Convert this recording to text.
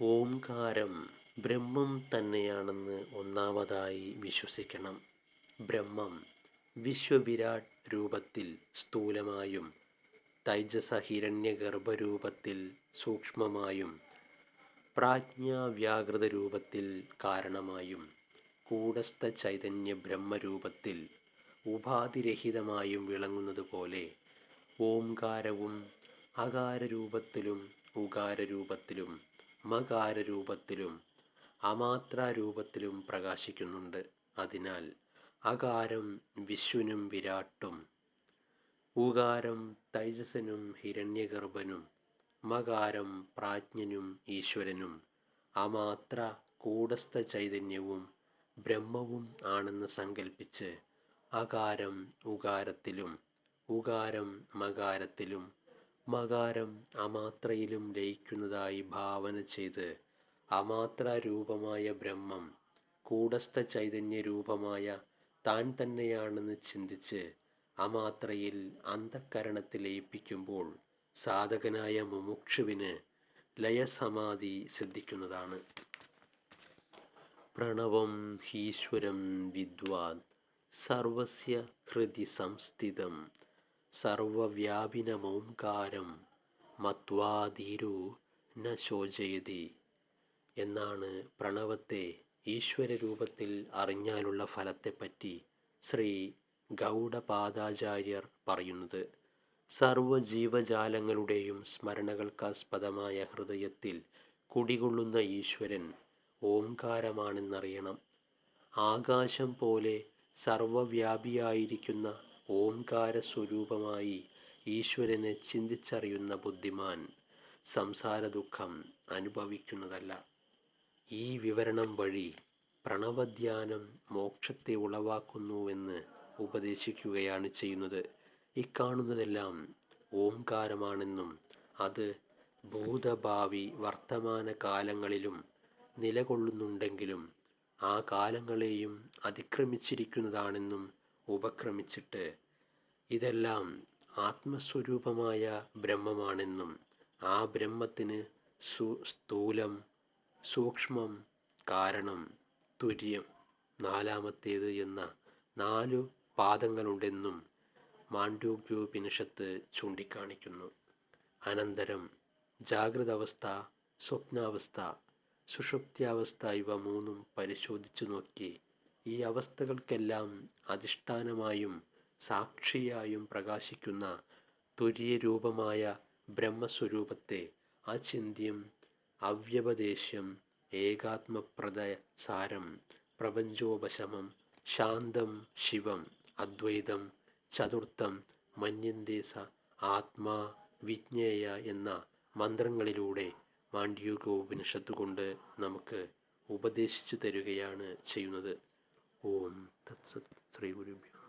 ഓംകാരം ബ്രഹ്മം തന്നെയാണെന്ന് ഒന്നാമതായി വിശ്വസിക്കണം. ബ്രഹ്മം വിശ്വവിരാട് രൂപത്തിൽ സ്ഥൂലമായും തൈജസ ഹിരണ്യഗർഭരൂപത്തിൽ സൂക്ഷ്മമായും പ്രാജ്ഞാവ്യാകൃത രൂപത്തിൽ കാരണമായും കൂടസ്ഥ ചൈതന്യ ബ്രഹ്മരൂപത്തിൽ ഉപാധിരഹിതമായും വിളങ്ങുന്നതുപോലെ ഓംകാരവും അകാരരൂപത്തിലും ഉകാരരൂപത്തിലും മകാരരൂപത്തിലും അമാത്രാരൂപത്തിലും പ്രകാശിക്കുന്നുണ്ട്. അതിനാൽ അകാരം വിശ്വനും വിരാട്ടും ഊകാരം തൈജസനും ഹിരണ്യഗർഭനും മകാരം പ്രാജ്ഞനും ഈശ്വരനും അമാത്ര കൂടസ്ഥ ചൈതന്യവും ബ്രഹ്മവും ആണെന്ന് സങ്കല്പിച്ച് അകാരം ഉകാരത്തിലും ഉകാരം മകാരത്തിലും മകാരം അമാത്രയിലും ലയിക്കുന്നതായി ഭാവന ചെയ്ത് അമാത്ര രൂപമായ ബ്രഹ്മം കൂടസ്ഥ ചൈതന്യ രൂപമായ താൻ തന്നെയാണെന്ന് ചിന്തിച്ച് അമാത്രയിൽ അന്ധക്കരണത്തിൽ ലയിപ്പിക്കുമ്പോൾ സാധകനായ മുമുക്ഷുവിന് ലയസമാധി സിദ്ധിക്കുന്നതാണ്. പ്രണവം ഈശ്വരം വിദ്വാൻ സർവസ്യ ഹൃദി സംസ്ഥിതം സർവവ്യാപിനമോംകാരം മത്വാധീരു ന ശോചയതി എന്നാണ് പ്രണവത്തെ ഈശ്വരരൂപത്തിൽ അറിഞ്ഞാലുള്ള ഫലത്തെപ്പറ്റി ശ്രീ ഗൗഡപാദാചാര്യർ പറയുന്നത്. സർവജീവജാലങ്ങളുടെയും സ്മരണകൾക്കാസ്പദമായ ഹൃദയത്തിൽ കുടികൊള്ളുന്ന ഈശ്വരൻ ഓംകാരമാണെന്നറിയണം. ആകാശം പോലെ സർവവ്യാപിയായിരിക്കുന്ന ഓംകാര സ്വരൂപമായി ഈശ്വരനെ ചിന്തിച്ചറിയുന്ന ബുദ്ധിമാൻ സംസാര ദുഃഖം അനുഭവിക്കുന്നതല്ല. ഈ വിവരണം വഴി പ്രണവധ്യാനം മോക്ഷത്തെ ഉളവാക്കുന്നുവെന്ന് ഉപദേശിക്കുകയാണ് ചെയ്യുന്നത്. ഇക്കാണുന്നതെല്ലാം ഓംകാരമാണെന്നും അത് ഭൂതഭാവി വർത്തമാന കാലങ്ങളിലും നിലകൊള്ളുന്നുണ്ടെങ്കിലും ആ കാലങ്ങളെയും അതിക്രമിച്ചിരിക്കുന്നതാണെന്നും ഉപക്രമിച്ചിട്ട് ഇതെല്ലാം ആത്മസ്വരൂപമായ ബ്രഹ്മമാണെന്നും ആ ബ്രഹ്മത്തിന് സു സ്ഥൂലം സൂക്ഷ്മം കാരണം തുര്യം നാലാമത്തേത് എന്ന നാലു പാദങ്ങളുണ്ടെന്നും മാണ്ഡ്യോഗ്യോപനിഷത്ത് ചൂണ്ടിക്കാണിക്കുന്നു. അനന്തരം ജാഗ്രത അവസ്ഥ സ്വപ്നാവസ്ഥ സുഷുപ്ത്യാവസ്ഥ ഇവ മൂന്നും പരിശോധിച്ചു നോക്കി ഈ അവസ്ഥകൾക്കെല്ലാം അധിഷ്ഠാനമായും സാക്ഷിയായും പ്രകാശിക്കുന്ന തുര്യരൂപമായ ബ്രഹ്മസ്വരൂപത്തെ അചിന്ത്യം അവ്യപദേശം ഏകാത്മപ്രദ സാരം പ്രപഞ്ചോപശമം ശാന്തം ശിവം അദ്വൈതം ചതുർത്ഥം മന്യന്തേസ ആത്മാ വിജ്ഞേയ എന്ന മന്ത്രങ്ങളിലൂടെ മാണ്ഡ്യൂകോപനിഷത്ത് കൊണ്ട് നമുക്ക് ഉപദേശിച്ചു തരികയാണ് ചെയ്യുന്നത്. ഓം തത്സത് ശ്രീ ഗുരുഭ്യോ